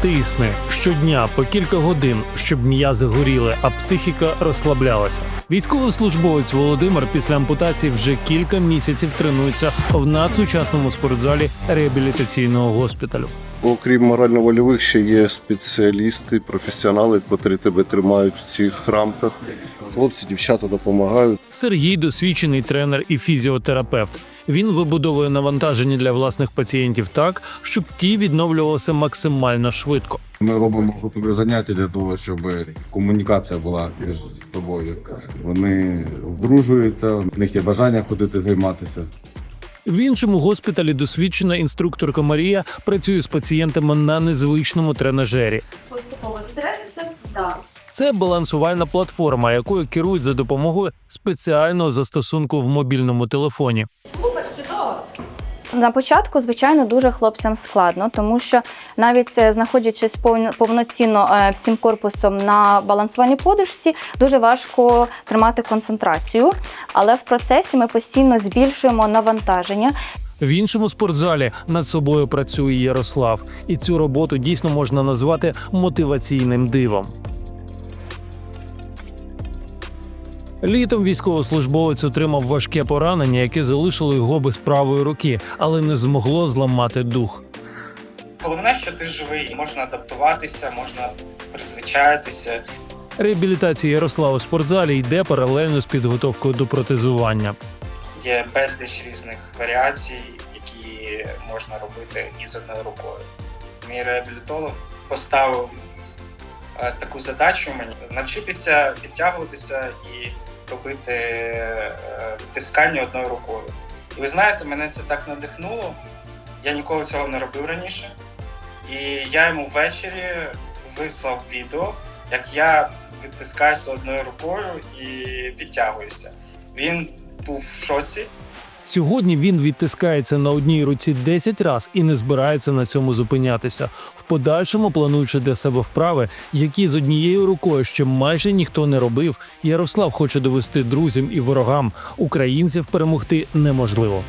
тисне щодня по кілька годин, щоб м'язи горіли, а психіка розслаблялася. Військовослужбовець Володимир після ампутації вже кілька місяців тренується в надсучасному спортзалі реабілітаційного госпіталю. Окрім морально-вольових, ще є спеціалісти, професіонали, котрі тебе тримають в цих рамках. Хлопці, дівчата допомагають. Сергій досвідчений тренер і фізіотерапевт. Він вибудовує навантаження для власних пацієнтів так, щоб ті відновлювалися максимально швидко. Ми робимо групові заняття для того, щоб комунікація була між собою. Вони здружуються, в них є бажання ходити займатися. В іншому госпіталі досвідчена інструкторка Марія працює з пацієнтами на незвичному тренажері. поступово. Це балансувальна платформа, якою керують за допомогою спеціального застосунку в мобільному телефоні. На початку, звичайно, дуже хлопцям складно, тому що навіть е, знаходячись повно- повноцінно е, всім корпусом на балансувальній подушці, дуже важко тримати концентрацію. Але в процесі ми постійно збільшуємо навантаження. В іншому спортзалі над собою працює Ярослав, і цю роботу дійсно можна назвати мотиваційним дивом. Літом військовослужбовець отримав важке поранення, яке залишило його без правої руки, але не змогло зламати дух. Головне, що ти живий, і можна адаптуватися, можна призвичаїтися. Реабілітація Ярослава у спортзалі йде паралельно з підготовкою до протезування. Є безліч різних варіацій, які можна робити і з одною рукою. Мій реабілітолог поставив е, таку задачу мені навчитися підтягуватися і робити е, тискання одною рукою. І ви знаєте, мене це так надихнуло. Я ніколи цього не робив раніше. І я йому ввечері вислав відео, як я відтискаюся одною рукою і підтягуюся. Він був в шоці. Сьогодні він відтискається на одній руці 10 разів і не збирається на цьому зупинятися. В подальшому плануючи для себе вправи, які з однією рукою ще майже ніхто не робив. Ярослав хоче довести друзям і ворогам українців перемогти неможливо.